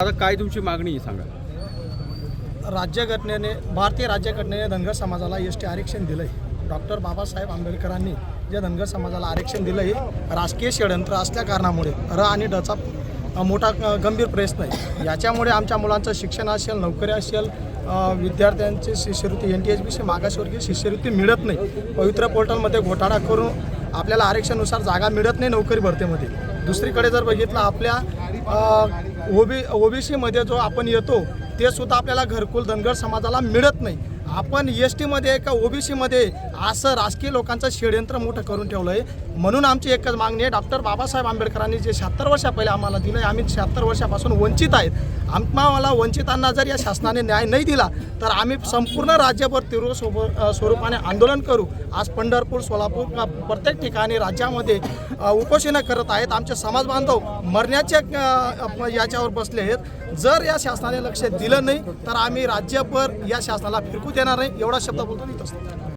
आता काय तुमची मागणी आहे सांगा. राज्यघटनेने भारतीय राज्यघटनेने धनगर समाजाला एस टी आरक्षण दिलं आहे डॉक्टर बाबासाहेब आंबेडकरांनी जे धनगर समाजाला आरक्षण दिलं आहे राजकीय षडयंत्र असल्या कारणामुळे र आणि डचा मोठा गंभीर प्रश्न आहे. याच्यामुळे आमच्या मुलांचं शिक्षण असेल नोकरी असेल विद्यार्थ्यांची शिष्यवृत्ती N T H B C मागासवर्गीय शिष्यवृत्ती मिळत नाही. पवित्र पोर्टलमध्ये घोटाळा करून आपल्याला आरक्षणानुसार जागा मिळत नाही नोकरी भरतीमध्ये. दुसरीकडे जर बघितलं आपल्या ओबी ओबीसीमध्ये जो आपण येतो ते सुद्धा आपल्याला घरकुल धनगर समाजाला मिळत नाही. आपण एस टीमध्ये का ओबीसीमध्ये असं राजकीय लोकांचं षडयंत्र मोठं करून ठेवलं आहे म्हणून आमची एकच मागणी आहे डॉक्टर बाबासाहेब आंबेडकरांनी जे शहात्तर वर्षा पहिले आम्हाला दिलं आहे आम्ही शहात्तर वर्षापासून वंचित आहेत. आम्हाला वंचितांना जर या शासनाने न्याय नाही दिला तर आम्ही संपूर्ण राज्यभर तीव्र स्वरूपाने आंदोलन करू. आज पंढरपूर सोलापूर प्रत्येक ठिकाणी राज्यामध्ये उपोषणं करत आहेत आमचे समाज बांधव मरण्याच्या याच्यावर बसले आहेत. जर या शासनाने लक्ष दिलं नाही तर आम्ही राज्यभर या शासनाला फिरकू देणार नाही. एवढा शब्द बोलतो